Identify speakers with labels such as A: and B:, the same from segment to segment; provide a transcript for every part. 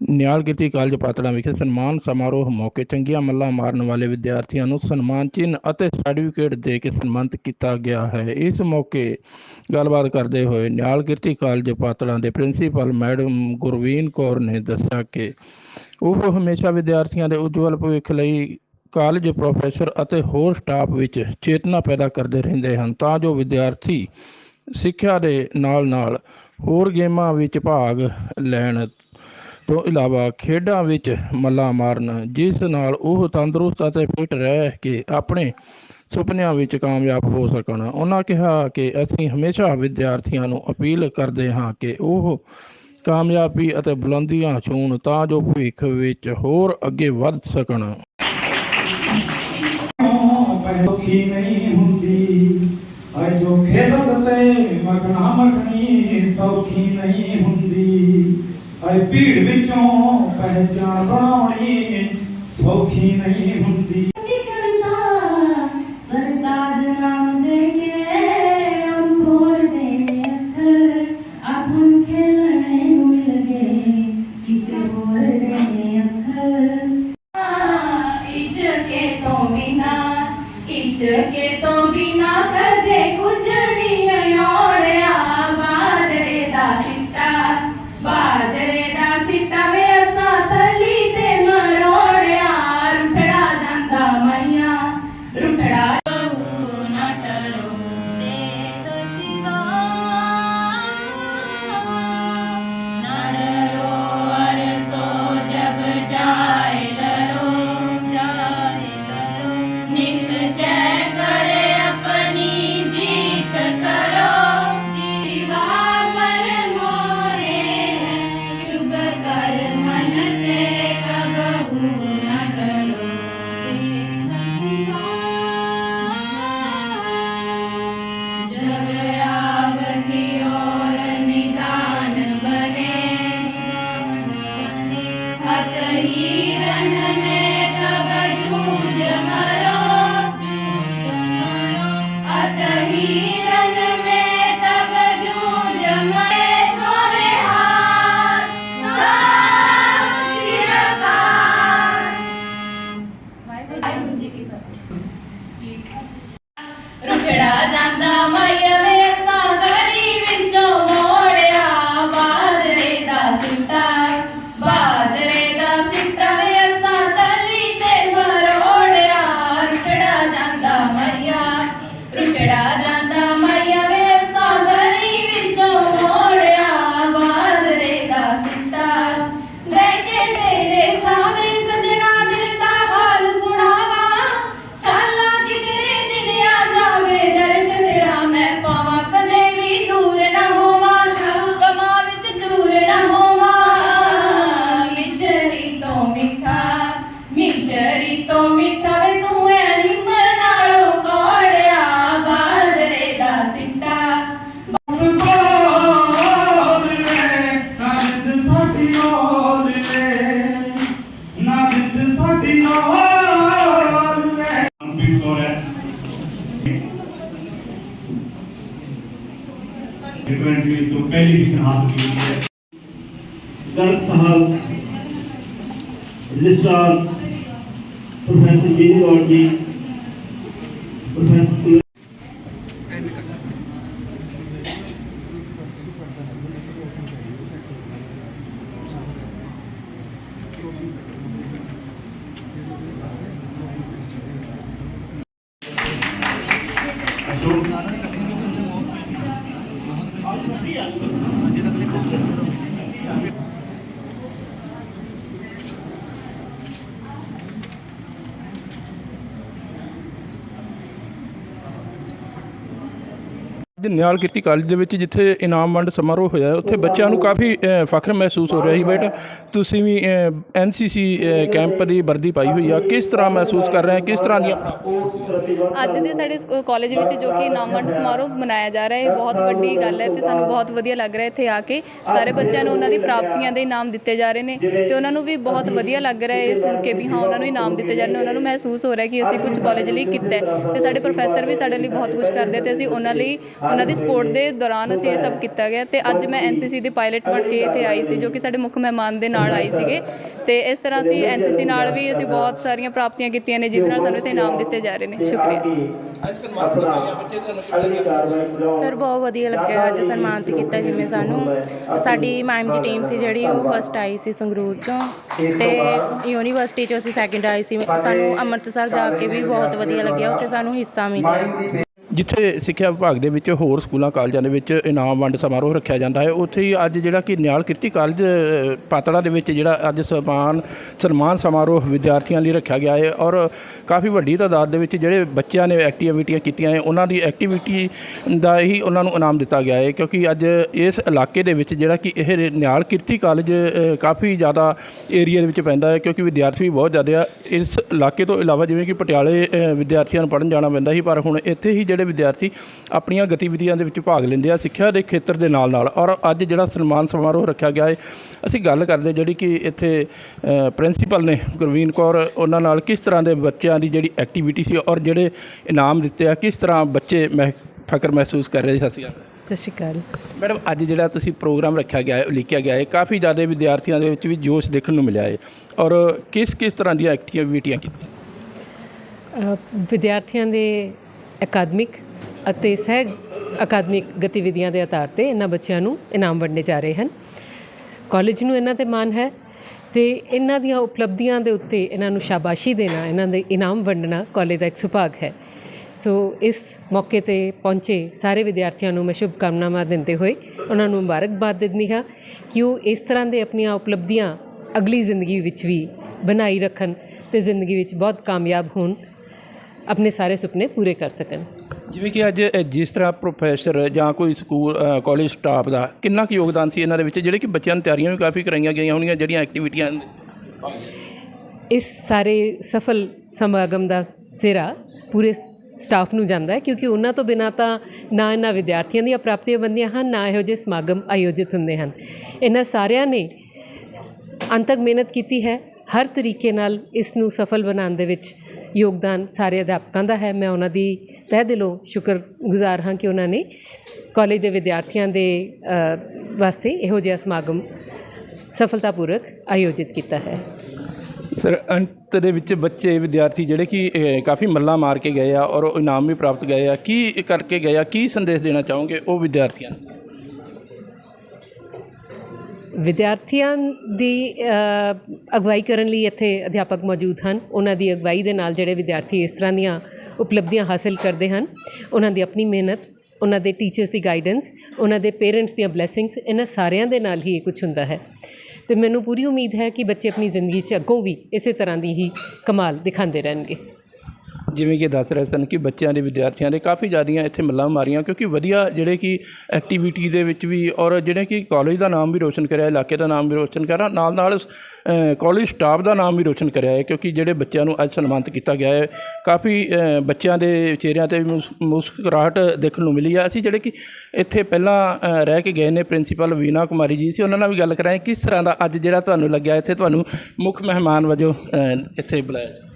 A: ਨਿਆਲਗਿਰੀ college Patran ਵਿਖੇ ਸਨਮਾਨ ਸਮਾਰੋਹ ਮੌਕੇ ਚੰਗੀਆਂ ਮੱਲਾਂ ਮਾਰਨ ਵਾਲੇ ਵਿਦਿਆਰਥੀਆਂ ਨੂੰ ਸਨਮਾਨ ਚਿੰਨ੍ਹ ਅਤੇ ਸਰਟੀਫਿਕੇਟ ਦੇ ਕੇ ਸਨਮਾਨਿਤ ਕੀਤਾ ਗਿਆ ਹੈ। ਇਸ ਮੌਕੇ ਗੱਲਬਾਤ ਕਰਦੇ ਹੋਏ ਨਿਆਲਗਿਰੀ ਕਾਲਜ ਪਾਤੜਾ ਦੇ ਪ੍ਰਿੰਸੀਪਲ ਮੈਡਮ ਗੁਰਵੀਨ ਕੌਰ ਨੇ ਦੱਸਿਆ ਕਿ ਉਹ ਹਮੇਸ਼ਾ ਵਿਦਿਆਰਥੀਆਂ ਦੇ ਉਜਵਲ ਭਵਿੱਖ ਲਈ ਕਾਲਜ ਪ੍ਰੋਫੈਸਰ ਅਤੇ ਹੋਰ ਸਟਾਫ ਵਿੱਚ ਚੇਤਨਾ ਪੈਦਾ ਕਰਦੇ ਰਹਿੰਦੇ ਹਨ, ਤਾਂ ਜੋ ਵਿਦਿਆਰਥੀ ਸਿੱਖਿਆ ਦੇ ਨਾਲ-ਨਾਲ ਹੋਰ ਗੇਮਾਂ ਵਿੱਚ ਭਾਗ ਲੈਣ ਤੋਂ ਇਲਾਵਾ ਖੇਡਾਂ ਵਿੱਚ ਮੱਲਾਂ ਮਾਰਨ, ਜਿਸ ਨਾਲ ਉਹ ਤੰਦਰੁਸਤ ਅਤੇ ਫਿੱਟ ਰਹਿ ਕੇ ਆਪਣੇ ਸੁਪਨਿਆਂ ਵਿੱਚ ਕਾਮਯਾਬ ਹੋ ਸਕਣ। ਉਹਨਾਂ ਕਿਹਾ ਕਿ ਅਸੀਂ ਹਮੇਸ਼ਾ ਵਿਦਿਆਰਥੀਆਂ ਨੂੰ ਅਪੀਲ ਕਰਦੇ ਹਾਂ ਕਿ ਉਹ ਕਾਮਯਾਬੀ ਅਤੇ ਬੁਲੰਦੀਆਂ ਛੂਹਣ ਤਾਂ ਜੋ ਭਵਿੱਖ ਵਿੱਚ ਹੋਰ ਅੱਗੇ ਵੱਧ ਸਕਣ।
B: ਔਖੀ ਨਹੀਂ ਹੁੰਦੀ ਅਜ ਜੋ ਤੇ ਮਗਨਾ ਮਗਣੀ ਸੌਖੀ ਨਹੀਂ ਹੁੰਦੀ। ਅਜ ਭੀੜ ਵਿੱਚੋਂ ਪਹਿਚਾਣ ਬਣਾਉਣੀ ਸੌਖੀ ਨਹੀਂ ਹੁੰਦੀ।
C: ਰੁਖੜਾ ਜਾਂਦਾ ਮਈਆ
D: ਡਿਪੈਂਡਰੀ ਤੋਂ ਪਹਿਲੀ ਵਿਸ਼ਨ ਹਾਸਲ ਕੀਤੀ ਹੈ
E: ਗਰਗ ਸਾਹਿਬ ਰਜਿਸਟਰਾਰ ਪ੍ਰੋਫੈਸਰ ਬੀਨੀ ਗੌਰ
A: ਅੱਜ ਨਿਆਲਗਿਰੀ ਕਾਲਜ ਦੇ ਵਿੱਚ, ਜਿੱਥੇ ਇਨਾਮ ਵੰਡ ਸਮਾਰੋਹ ਹੋਇਆ ਉੱਥੇ ਬੱਚਿਆਂ ਨੂੰ ਕਾਫੀ ਫਖਰ ਮਹਿਸੂਸ ਹੋ ਰਿਹਾ ਸੀ। ਬੇਟਾ ਤੁਸੀਂ ਵੀ ਐਨਸੀਸੀ ਕੈਂਪ ਦੀ ਵਰਦੀ ਪਾਈ ਹੋਈ ਆ। ਕਿਸ ਤਰ੍ਹਾਂ ਮਹਿਸੂਸ ਕਰ ਰਹੇ ਹੋ ਕਿਸ ਤਰ੍ਹਾਂ ਦੀਆਂ
F: ਅੱਜ ਦੇ ਸਾਡੇ ਕਾਲਜ ਵਿੱਚ ਜੋ ਕਿ ਇਨਾਮ ਵੰਡ ਸਮਾਰੋਹ ਮਨਾਇਆ ਜਾ ਰਿਹਾ ਹੈ ਬਹੁਤ ਵੱਡੀ ਗੱਲ ਹੈ ਤੇ ਸਾਨੂੰ ਬਹੁਤ ਵਧੀਆ ਲੱਗ ਰਿਹਾ ਇੱਥੇ ਆ ਕੇ। ਸਾਰੇ ਬੱਚਿਆਂ ਨੂੰ ਉਹਨਾਂ ਦੀ ਪ੍ਰਾਪਤੀਆਂ ਦੇ ਇਨਾਮ ਦਿੱਤੇ ਜਾ ਰਹੇ ਨੇ ਤੇ ਉਹਨਾਂ ਨੂੰ ਵੀ ਬਹੁਤ ਵਧੀਆ ਲੱਗ ਰਿਹਾ ਹੈ ਇਹ ਸੁਣ ਕੇ ਵੀ ਹਾਂ, ਉਹਨਾਂ ਨੂੰ ਇਨਾਮ ਦਿੱਤੇ ਜਾ ਰਹੇ ਨੇ। ਉਹਨਾਂ ਨੂੰ ਮਹਿਸੂਸ ਹੋ ਰਿਹਾ ਕਿ ਅਸੀਂ ਕੁਝ ਕਾਲਜ ਲਈ ਕੀਤਾ ਤੇ ਸਾਡੇ ਪ੍ਰੋਫੈਸਰ ਵੀ ਸਾਡੇ ਲਈ ਬਹੁਤ ਕੁਝ ਕਰਦੇ ਤੇ ਅਸੀਂ ਉਹਨਾਂ ਲਈ ਉਹਨਾਂ ਦੀ ਸਪੋਰਟ ਦੇ ਦੌਰਾਨ ਅਸੀਂ ਇਹ ਸਭ ਕੀਤਾ ਗਿਆ ਤੇ ਅੱਜ ਮੈਂ ਐਨਸੀਸੀ ਦੀ ਪਾਇਲਟ ਬਣ ਕੇ ਇੱਥੇ ਆਈ ਸੀ ਜੋ ਕਿ ਸਾਡੇ ਮੁੱਖ ਮਹਿਮਾਨ ਦੇ ਨਾਲ ਆਈ ਸੀਗੇ ਤੇ ਇਸ ਤਰ੍ਹਾਂ ਅਸੀਂ ਐਨਸੀਸੀ ਨਾਲ ਵੀ ਅਸੀਂ ਬਹੁਤ ਸਾਰੀਆਂ ਪ੍ਰਾਪਤੀਆਂ ਕੀਤੀਆਂ ਨੇ ਜਿਹਦੇ ਨਾਲ ਸਾਨੂੰ ਇੱਥੇ ਇਨਾਮ ਦਿੱਤੇ ਜਾ ਰਹੇ ਨੇ। ਸ਼ੁਕਰੀਆ।
G: ਸਰ, ਬਹੁਤ ਵਧੀਆ ਲੱਗਿਆ ਅੱਜ ਸਨਮਾਨਿਤ ਕੀਤਾ ਜਿਵੇਂ ਸਾਨੂੰ। ਸਾਡੀ ਮੈਮ ਦੀ ਟੀਮ ਸੀ ਜਿਹੜੀ, ਉਹ ਫਸਟ ਆਈ ਸੀ ਸੰਗਰੂਰ ਚੋਂ। ਤੇ ਯੂਨੀਵਰਸਿਟੀ ਚੋਂ ਅਸੀਂ ਸੈਕਿੰਡ ਆਏ ਸੀ। ਸਾਨੂੰ ਅੰਮ੍ਰਿਤਸਰ ਜਾ ਕੇ ਵੀ ਬਹੁਤ ਵਧੀਆ ਲੱਗਿਆ। ਉੱਥੇ ਸਾਨੂੰ ਹਿੱਸਾ ਮਿਲਿਆ।
A: ਜਿੱਥੇ ਸਿੱਖਿਆ ਵਿਭਾਗ ਦੇ ਵਿੱਚ ਹੋਰ ਸਕੂਲਾਂ, ਕਾਲਜਾਂ ਦੇ ਵਿੱਚ ਇਨਾਮ ਵੰਡ ਸਮਾਰੋਹ ਰੱਖਿਆ ਜਾਂਦਾ ਹੈ, ਉੱਥੇ ਹੀ ਅੱਜ ਜਿਹੜਾ ਕਿ ਨਿਆਲ ਕਿਰਤੀ ਕਾਲਜ ਪਾਤੜਾ ਦੇ ਵਿੱਚ ਜਿਹੜਾ ਅੱਜ ਸਨਮਾਨ ਸਨਮਾਨ ਸਮਾਰੋਹ ਵਿਦਿਆਰਥੀਆਂ ਲਈ ਰੱਖਿਆ ਗਿਆ ਹੈ ਔਰ ਕਾਫੀ ਵੱਡੀ ਤਾਦਾਦ ਦੇ ਵਿੱਚ ਜਿਹੜੇ ਬੱਚਿਆਂ ਨੇ ਐਕਟੀਵਿਟੀਆਂ ਕੀਤੀਆਂ ਹੈ, ਉਹਨਾਂ ਦੀ ਐਕਟੀਵਿਟੀ ਦਾ ਹੀ ਉਹਨਾਂ ਨੂੰ ਇਨਾਮ ਦਿੱਤਾ ਗਿਆ ਹੈ, ਕਿਉਂਕਿ ਅੱਜ ਇਸ ਇਲਾਕੇ ਦੇ ਵਿੱਚ ਜਿਹੜਾ ਕਿ ਇਹ ਨਿਆਲ ਕਿਰਤੀ ਕਾਲਜ ਕਾਫੀ ਜ਼ਿਆਦਾ ਏਰੀਆ ਦੇ ਵਿੱਚ ਪੈਂਦਾ ਹੈ, ਕਿਉਂਕਿ ਵਿਦਿਆਰਥੀ ਵੀ ਬਹੁਤ ਜ਼ਿਆਦਾ ਆ, ਇਸ ਇਲਾਕੇ ਤੋਂ ਇਲਾਵਾ ਜਿਵੇਂ ਕਿ ਪਟਿਆਲੇ ਵਿਦਿਆਰਥੀਆਂ ਨੂੰ ਪੜ੍ਹਨ ਜਾਣਾ ਪੈਂਦਾ ਸੀ, ਪਰ ਹੁਣ ਇੱਥੇ ਹੀ ਜਿਹੜੇ ਵਿਦਿਆਰਥੀ ਆਪਣੀਆਂ ਗਤੀਵਿਧੀਆਂ ਦੇ ਵਿੱਚ ਭਾਗ ਲੈਂਦੇ ਆ ਸਿੱਖਿਆ ਦੇ ਖੇਤਰ ਦੇ ਨਾਲ ਨਾਲ। ਔਰ ਅੱਜ ਜਿਹੜਾ ਸਨਮਾਨ ਸਮਾਰੋਹ ਰੱਖਿਆ ਗਿਆ ਹੈ ਅਸੀਂ ਗੱਲ ਕਰਦੇ ਜਿਹੜੀ ਕਿ ਇੱਥੇ ਪ੍ਰਿੰਸੀਪਲ ਨੇ ਗੁਰਵੀਨ ਕੌਰ ਉਹਨਾਂ ਨਾਲ ਕਿਸ ਤਰ੍ਹਾਂ ਦੇ ਬੱਚਿਆਂ ਦੀ ਜਿਹੜੀ ਐਕਟੀਵਿਟੀ ਸੀ ਔਰ ਜਿਹੜੇ ਇਨਾਮ ਦਿੱਤੇ ਆ ਕਿਸ ਤਰ੍ਹਾਂ ਬੱਚੇ ਮਹਿ ਫਖਰ ਮਹਿਸੂਸ ਕਰ ਰਹੇ ਸੀ? ਅਸੀਂ
H: ਸਤਿ ਸ਼੍ਰੀ ਅਕਾਲ।
A: ਮੈਡਮ ਅੱਜ ਜਿਹੜਾ ਤੁਸੀਂ ਪ੍ਰੋਗਰਾਮ ਰੱਖਿਆ ਗਿਆ ਹੈ ਉਲੀਕਿਆ ਗਿਆ ਹੈ ਕਾਫੀ ਜ਼ਿਆਦਾ ਵਿਦਿਆਰਥੀਆਂ ਦੇ ਵਿੱਚ ਵੀ ਜੋਸ਼ ਦੇਖਣ ਨੂੰ ਮਿਲਿਆ ਹੈ ਔਰ ਕਿਸ ਕਿਸ ਤਰ੍ਹਾਂ ਦੀਆਂ ਐਕਟੀਵਿਟੀਆਂ ਕੀਤੀਆਂ?
H: ਵਿਦਿਆਰਥੀਆਂ ਦੇ ਅਕਾਦਮਿਕ ਅਤੇ ਸਹਿ ਅਕਾਦਮਿਕ ਗਤੀਵਿਧੀਆਂ ਦੇ ਆਧਾਰ ਤੇ ਇਹਨਾਂ ਬੱਚਿਆਂ ਨੂੰ ਇਨਾਮ ਵੰਡੇ ਜਾ ਰਹੇ ਹਨ। ਕਾਲਜ ਨੂੰ ਇਹਨਾਂ ਤੇ ਮਾਣ ਹੈ ਤੇ ਇਹਨਾਂ ਦੀਆਂ ਉਪਲਬਧੀਆਂ ਦੇ ਉੱਤੇ ਇਹਨਾਂ ਨੂੰ ਸ਼ਾਬਾਸ਼ੀ ਦੇਣਾ, ਇਹਨਾਂ ਦੇ ਇਨਾਮ ਵੰਡਣਾ ਕਾਲਜ ਦਾ ਇੱਕ ਸੁਭਾਗ ਹੈ। ਸੋ ਇਸ ਮੌਕੇ ਤੇ ਪਹੁੰਚੇ ਸਾਰੇ ਵਿਦਿਆਰਥੀਆਂ ਨੂੰ ਮੈਂ ਸ਼ੁਭਕਾਮਨਾਵਾਂ ਦਿੰਦੇ ਹੋਏ ਉਹਨਾਂ ਨੂੰ ਮੁਬਾਰਕਬਾਦ ਦਿੰਦੀ ਹਾਂ ਕਿ ਉਹ ਇਸ ਤਰ੍ਹਾਂ ਦੇ ਆਪਣੀਆਂ ਉਪਲਬਧੀਆਂ ਅਗਲੀ ਜ਼ਿੰਦਗੀ ਵਿੱਚ ਵੀ ਬਣਾਈ ਰੱਖਣ ਤੇ ਜ਼ਿੰਦਗੀ ਵਿੱਚ ਬਹੁਤ ਕਾਮਯਾਬ ਹੋਣ। ਆਪਣੇ ਸਾਰੇ ਸੁਪਨੇ ਪੂਰੇ ਕਰ ਸਕਣ।
A: ਜਿਵੇਂ ਕਿ ਅੱਜ ਜਿਸ ਤਰ੍ਹਾਂ ਪ੍ਰੋਫੈਸਰ ਜਾਂ ਕੋਈ ਸਕੂਲ ਕਾਲਜ ਸਟਾਫ ਦਾ ਕਿੰਨਾ ਕੁ ਯੋਗਦਾਨ ਸੀ ਇਹਨਾਂ ਦੇ ਵਿੱਚ ਜਿਹੜੇ ਕਿ ਬੱਚਿਆਂ ਨੂੰ ਤਿਆਰੀਆਂ ਵੀ ਕਾਫੀ ਕਰਾਈਆਂ ਗਈਆਂ ਹੋਣਗੀਆਂ ਜਿਹੜੀਆਂ ਐਕਟੀਵਿਟੀਆਂ
H: ਇਸ ਸਾਰੇ ਸਫਲ ਸਮਾਗਮ ਦਾ ਸਿਰਾ ਪੂਰੇ ਸਟਾਫ ਨੂੰ ਜਾਂਦਾ ਹੈ ਕਿਉਂਕਿ ਉਹਨਾਂ ਤੋਂ ਬਿਨਾਂ ਤਾਂ ਨਾ ਇਹਨਾਂ ਵਿਦਿਆਰਥੀਆਂ ਦੀਆਂ ਪ੍ਰਾਪਤੀਆਂ ਬੰਦੀਆਂ ਹਨ ਨਾ ਇਹੋ ਜਿਹੇ ਸਮਾਗਮ ਆਯੋਜਿਤ ਹੁੰਦੇ ਹਨ। ਇਹਨਾਂ ਸਾਰਿਆਂ ਨੇ ਅੰਤ ਤੱਕ ਮਿਹਨਤ ਕੀਤੀ ਹੈ ਹਰ ਤਰੀਕੇ ਨਾਲ ਇਸ ਨੂੰ ਸਫਲ ਬਣਾਉਣ ਦੇ ਵਿੱਚ ਯੋਗਦਾਨ ਸਾਰੇ ਅਧਿਆਪਕਾਂ ਦਾ ਹੈ। ਮੈਂ ਉਹਨਾਂ ਦੀ ਤਹਿ ਦਿਲੋਂ ਸ਼ੁਕਰਗੁਜ਼ਾਰ ਹਾਂ ਕਿ ਉਹਨਾਂ ਨੇ ਕਾਲਜ ਦੇ ਵਿਦਿਆਰਥੀਆਂ ਦੇ ਵਾਸਤੇ ਇਹੋ ਜਿਹਾ ਸਮਾਗਮ ਸਫਲਤਾਪੂਰਵਕ ਆਯੋਜਿਤ ਕੀਤਾ ਹੈ।
A: ਸਰ, ਅੰਤ ਦੇ ਵਿੱਚ ਬੱਚੇ, ਵਿਦਿਆਰਥੀ ਜਿਹੜੇ ਕਿ ਕਾਫੀ ਮੱਲਾਂ ਮਾਰ ਕੇ ਗਏ ਆ ਔਰ ਉਹ ਇਨਾਮ ਵੀ ਪ੍ਰਾਪਤ ਗਏ ਆ, ਕੀ ਕਰਕੇ ਗਏ ਆ? ਕੀ ਸੰਦੇਸ਼ ਦੇਣਾ ਚਾਹੋਗੇ ਉਹ ਵਿਦਿਆਰਥੀਆਂ ਨੂੰ?
H: ਵਿਦਿਆਰਥੀਆਂ ਦੀ ਅਗਵਾਈ ਕਰਨ ਲਈ ਇੱਥੇ ਅਧਿਆਪਕ ਮੌਜੂਦ ਹਨ। ਉਹਨਾਂ ਦੀ ਅਗਵਾਈ ਦੇ ਨਾਲ ਜਿਹੜੇ ਵਿਦਿਆਰਥੀ ਇਸ ਤਰ੍ਹਾਂ ਦੀਆਂ ਉਪਲਬਧੀਆਂ ਹਾਸਲ ਕਰਦੇ ਹਨ, ਉਹਨਾਂ ਦੀ ਆਪਣੀ ਮਿਹਨਤ, ਉਹਨਾਂ ਦੇ ਟੀਚਰਸ ਦੀ ਗਾਈਡੈਂਸ ਉਹਨਾਂ ਦੇ ਪੇਰੈਂਟਸ ਦੀਆਂ ਬਲੇਸਿੰਗਸ ਇਹਨਾਂ ਸਾਰਿਆਂ ਦੇ ਨਾਲ ਹੀ ਇਹ ਕੁਝ ਹੁੰਦਾ ਹੈ। ਤੇ ਮੈਨੂੰ ਪੂਰੀ ਉਮੀਦ ਹੈ ਕਿ ਬੱਚੇ ਆਪਣੀ ਜ਼ਿੰਦਗੀ 'ਚ ਅੱਗੋਂ ਵੀ ਇਸੇ ਤਰ੍ਹਾਂ ਦੀ ਹੀ ਕਮਾਲ ਦਿਖਾਉਂਦੇ ਰਹਿਣਗੇ।
A: ਜਿਵੇਂ ਕਿ ਦੱਸ ਰਹੇ ਸਨ ਕਿ ਬੱਚਿਆਂ ਦੇ ਵਿਦਿਆਰਥੀਆਂ ਦੇ ਕਾਫੀ ਜ਼ਿਆਦੀਆਂ ਇੱਥੇ ਮੱਲਾਂ ਮਾਰੀਆਂ, ਕਿਉਂਕਿ ਵਧੀਆ ਜਿਹੜੇ ਕਿ ਐਕਟੀਵਿਟੀ ਦੇ ਵਿੱਚ ਵੀ ਔਰ ਜਿਹੜੇ ਕਿ ਕਾਲਜ ਦਾ ਨਾਮ ਵੀ ਰੋਸ਼ਨ ਕਰਿਆ, ਇਲਾਕੇ ਦਾ ਨਾਮ ਵੀ ਰੋਸ਼ਨ ਕਰਿਆ ਨਾਲ ਨਾਲ ਕਾਲਜ ਸਟਾਫ ਦਾ ਨਾਮ ਵੀ ਰੋਸ਼ਨ ਕਰਿਆ ਹੈ, ਕਿਉਂਕਿ ਜਿਹੜੇ ਬੱਚਿਆਂ ਨੂੰ ਅੱਜ ਸਨਮਾਨਿਤ ਕੀਤਾ ਗਿਆ ਹੈ, ਕਾਫੀ ਬੱਚਿਆਂ ਦੇ ਚਿਹਰਿਆਂ ਤੇ ਮੁਸ- ਮੁਸਕਰਾਹਟ ਦੇਖਣ ਨੂੰ ਮਿਲੀ ਹੈ। ਅਸੀਂ ਜਿਹੜੇ ਕਿ ਇੱਥੇ ਪਹਿਲਾਂ ਰਹਿ ਕੇ ਗਏ ਨੇ ਪ੍ਰਿੰਸੀਪਲ ਵੀਨਾ ਕੁਮਾਰੀ ਜੀ ਸੀ ਉਹਨਾਂ ਨਾਲ ਵੀ ਗੱਲ ਕਰਾਂਗੇ, ਕਿਸ ਤਰ੍ਹਾਂ ਦਾ ਅੱਜ ਜਿਹੜਾ ਤੁਹਾਨੂੰ ਲੱਗਿਆ, ਇੱਥੇ ਤੁਹਾਨੂੰ ਮੁੱਖ ਮਹਿਮਾਨ ਵਜੋਂ ਇੱਥੇ ਬੁਲਾਇਆ ਸੀ।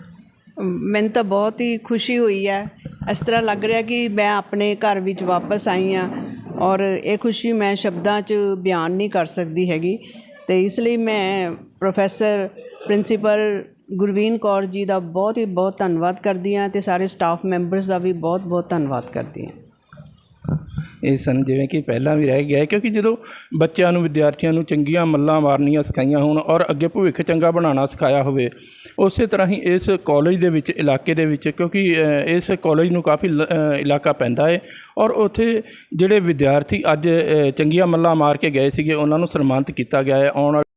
I: ਮੈਨੂੰ ਤਾਂ ਬਹੁਤ ਹੀ ਖੁਸ਼ੀ ਹੋਈ ਹੈ। ਇਸ ਤਰ੍ਹਾਂ ਲੱਗ ਰਿਹਾ ਕਿ ਮੈਂ ਆਪਣੇ ਘਰ ਵਿੱਚ ਵਾਪਸ ਆਈ ਹਾਂ ਔਰ ਇਹ ਖੁਸ਼ੀ ਮੈਂ ਸ਼ਬਦਾਂ 'ਚ ਬਿਆਨ ਨਹੀਂ ਕਰ ਸਕਦੀ ਹੈਗੀ। ਅਤੇ ਇਸ ਲਈ ਮੈਂ ਪ੍ਰੋਫੈਸਰ, ਪ੍ਰਿੰਸੀਪਲ ਗੁਰਵੀਨ ਕੌਰ ਜੀ ਦਾ ਬਹੁਤ ਹੀ ਬਹੁਤ ਧੰਨਵਾਦ ਕਰਦੀ ਹਾਂ ਅਤੇ ਸਾਰੇ ਸਟਾਫ ਮੈਂਬਰਸ ਦਾ ਵੀ ਬਹੁਤ ਬਹੁਤ ਧੰਨਵਾਦ ਕਰਦੀ ਹਾਂ।
A: ਇਹ ਸਨ ਜਿਵੇਂ ਕਿ ਪਹਿਲਾਂ ਵੀ ਰਹਿ ਗਿਆ ਹੈ, ਕਿਉਂਕਿ ਜਦੋਂ ਬੱਚਿਆਂ ਨੂੰ, ਵਿਦਿਆਰਥੀਆਂ ਨੂੰ ਚੰਗੀਆਂ ਮੱਲਾਂ ਮਾਰਨੀਆਂ ਸਿਖਾਈਆਂ ਹੋਣ ਔਰ ਅੱਗੇ ਭਵਿੱਖ ਚੰਗਾ ਬਣਾਉਣਾ ਸਿਖਾਇਆ ਹੋਵੇ, ਉਸੇ ਤਰ੍ਹਾਂ ਹੀ ਇਸ ਕਾਲਜ ਦੇ ਵਿੱਚ, ਇਲਾਕੇ ਦੇ ਵਿੱਚ, ਕਿਉਂਕਿ ਇਸ ਕਾਲਜ ਨੂੰ ਕਾਫੀ ਲ- ਇਲਾਕਾ ਪੈਂਦਾ ਹੈ ਔਰ ਉੱਥੇ ਜਿਹੜੇ ਵਿਦਿਆਰਥੀ ਅੱਜ ਚੰਗੀਆਂ ਮੱਲਾਂ ਮਾਰ ਕੇ ਗਏ ਸੀਗੇ, ਉਹਨਾਂ ਨੂੰ ਸਨਮਾਨਿਤ ਕੀਤਾ ਗਿਆ ਹੈ, ਆਉਣ ਵਾਲੇ